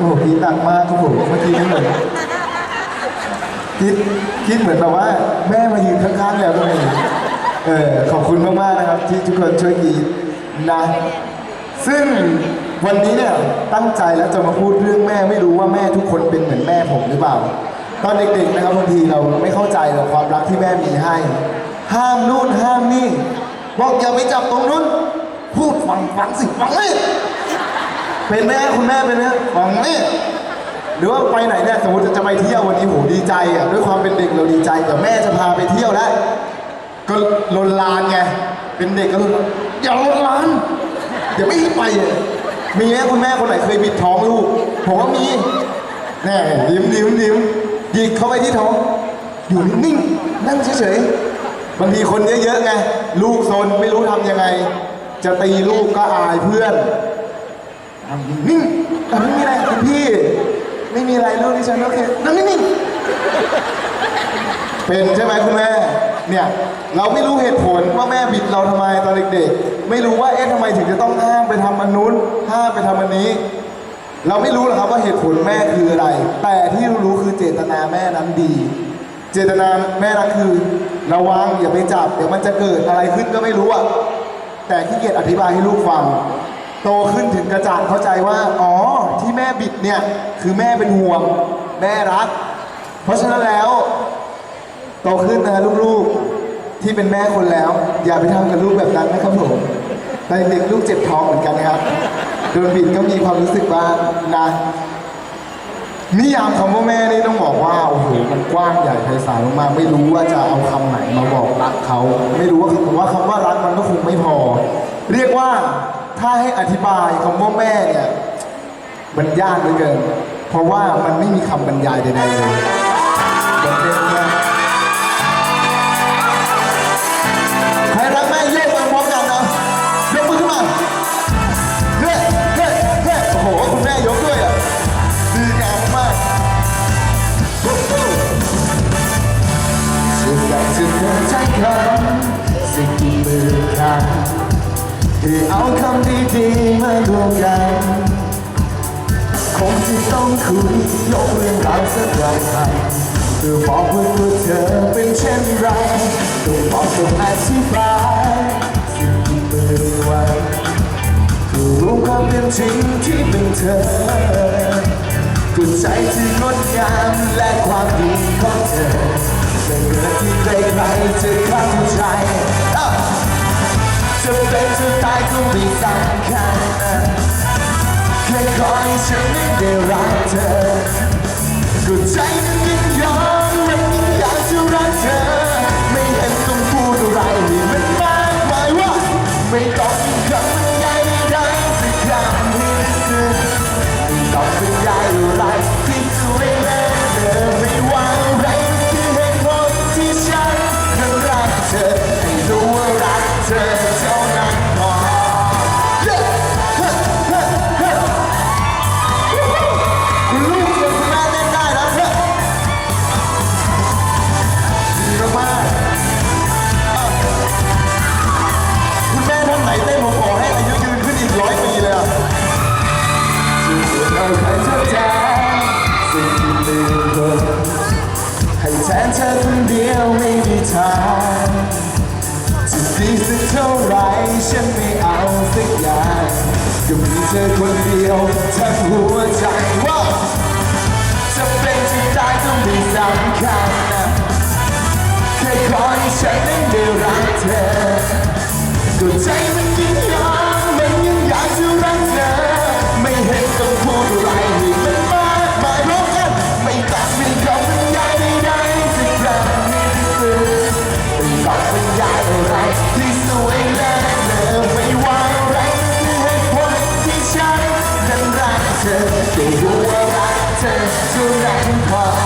โอ้โหคิดหนักมากครับผมเมื่อกี้นี่เหมือนคิดคิดเหมือนแบบว่า แม่มายืนข้างๆแล้วก็มีเออขอบคุณมากๆนะครับ ที่ทุกคนช่วยกรีดนะ ซึ่งวันนี้เนี่ยตั้งใจแล้วจะมาพูดเรื่องแม่ไม่รู้ว่าแม่ทุกคนเป็นเหมือนแม่ผมหรือเปล่า ตอนเด็กๆนะครับบางทีเราไม่เข้าใจหรอกความรักที่แม่มีให้ ห้ามนู่นห้ามนี่ บอกอย่าไปจับตรงนู้นพูดฟังฟังสิฟังนี่ เป็นไหมคุณแม่เป็นไหมฮะฟังนี่หรือว่าไปไหนเนี่ยสมมติจะไปเที่ยววันนี้โหดีใจอะด้วยความเป็นเด็กเราดีใจแต่แม่จะพาไปเที่ยวแล้วก็ลนลานไงเป็นเด็กก็ลนอย่าลนลานเดี๋ยวไม่ให้ไปมีไหมคุณแม่คนไหนเคยบิดท้องลูกผมว่ามีแน่ยิ้มยิ้มยิ้มยิกเข้าไปที่ท้องอยู่นิ่งนั่งเฉยๆบางทีคนเยอะๆไงลูกซนไม่รู้ทำยังไง จะตีลูกก็อายเพื่อน นั่งนิ่งแต่ไม่มีอะไรคุณพี่ ไม่มีอะไรลูกที่ฉันโอเคนั่งนิ่งเป็นใช่ไหมคุณแม่ เนี่ย เราไม่รู้เหตุผลว่าแม่บิดเราทำไมตอนเด็กๆ ไม่รู้ว่าเอ๊ะทำไมถึงจะต้องห้ามไปทำอันนู้นห้ามไปทำอันนี้ เราไม่รู้หรอกครับว่าเหตุผลแม่คืออะไร แต่ที่รู้คือเจตนาแม่นั้นดี เจตนาแม่นั้นคือระวังอย่าไปจับ เดี๋ยวมันจะเกิดอะไรขึ้นก็ไม่รู้อะแต่ขี้เกียจอธิบายให้ลูกฟัง โตขึ้นถึงกระจ่างเข้าใจว่า อ๋อ ที่แม่บิดเนี่ย คือแม่เป็นห่วง แม่รัก เพราะฉะนั้นแล้ว โตขึ้นนะลูกๆ ที่เป็นแม่คนแล้ว อย่าไปทำกับลูกแบบนั้นนะครับผมตอนเด็กลูกเจ็บท้องเหมือนกันนะครับโดนบิดก็มีความรู้สึกว่านะนิยามคำว่าแม่นี่ต้องบอกว่าโอ้โหมันกว้างใหญ่ไพศาลมากๆไม่รู้ว่าจะเอาคำไหนมาบอกรักเขา ไม่รู้ว่าคำว่าคำว่ารักมันก็คงไม่พอ เรียกว่า ถ้าให้อธิบายคำว่าแม่เนี่ยมันยากเหลือเกิน เพราะว่ามันไม่มีคำบรรยายใดๆเลยเด็กๆเนี่ยใครรักแม่โยกมาพร้อมกันนะยกมือขึ้นมาเฮ้เฮ้เฮ้โอ้โหคุณแม่ยกด้วยอะดีงามมากวู้ฮู้ฉันอยากจะเดินใจคำ ที่เอาคำดีๆมารวมกันคงจะต้องคุยยกเรื่องราวสักหน่อยไปเพื่อบอกว่าเธอเป็นเช่นไรต้องบอกต้องอธิบายสิ่งที่มือไว้เพื่อรู้ความเป็นจริงที่เป็นเธอกุใจที่งดงามและความดีของเธอเป็นเรื่องที่ใครๆจะเข้าใจ จะเป็นจะตายก็ไม่สำคัญแค่ขอให้ฉันได้รักเธอก็ใจมันยังยอมมันยิ่งอยากจะรักเธอ ไม่เห็นต้องพูดอะไรให้มันมากมายว่าไม่ต้อง คนเดียวไม่มีทางจะดีสักเท่าไรฉันไม่เอาสักอย่างก็มีเธอคนเดียวทั้งหัวใจ รู้ว่ารักเธอเท่านั้นพอ